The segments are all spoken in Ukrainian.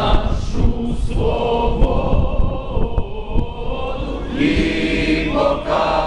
нашу свободу і покажем,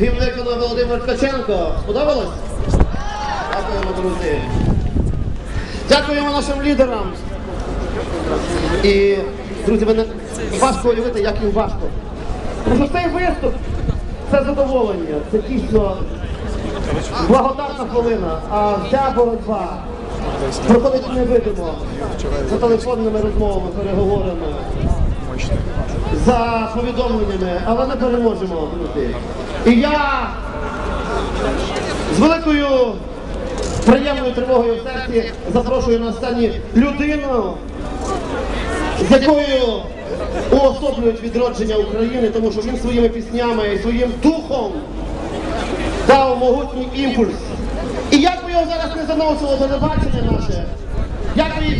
Гімн виконав Володимир Ткаченко. Сподобалось? Дякуємо, друзі. Дякуємо нашим лідерам. І, друзі, мене важко уявити, як їм важко. Тому що цей виступ це задоволення, це дійсно благодатна хвилина, а вся боротьба проходить невидимо за телефонними розмовами, переговорами, за повідомленнями, але не переможемо. І я з великою приємною тривогою в серці запрошую на сцені людину, з якою уособлюють відродження України, тому що він своїми піснями і своїм духом дав могутній імпульс. І як би його зараз не заносило телебачення наше, як би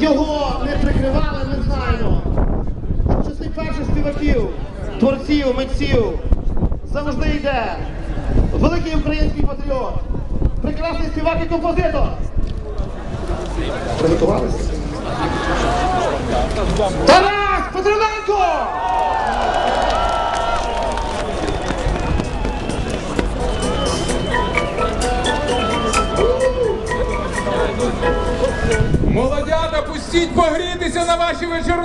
його не прикривали, ми знаємо. що з тих перших співаків, творців, митців завжди йде великий український патріот, прекрасний співак і композитор. Приготувалися? Тарас Петрененко! Молодята, пустіть погрітися на ваші вечори!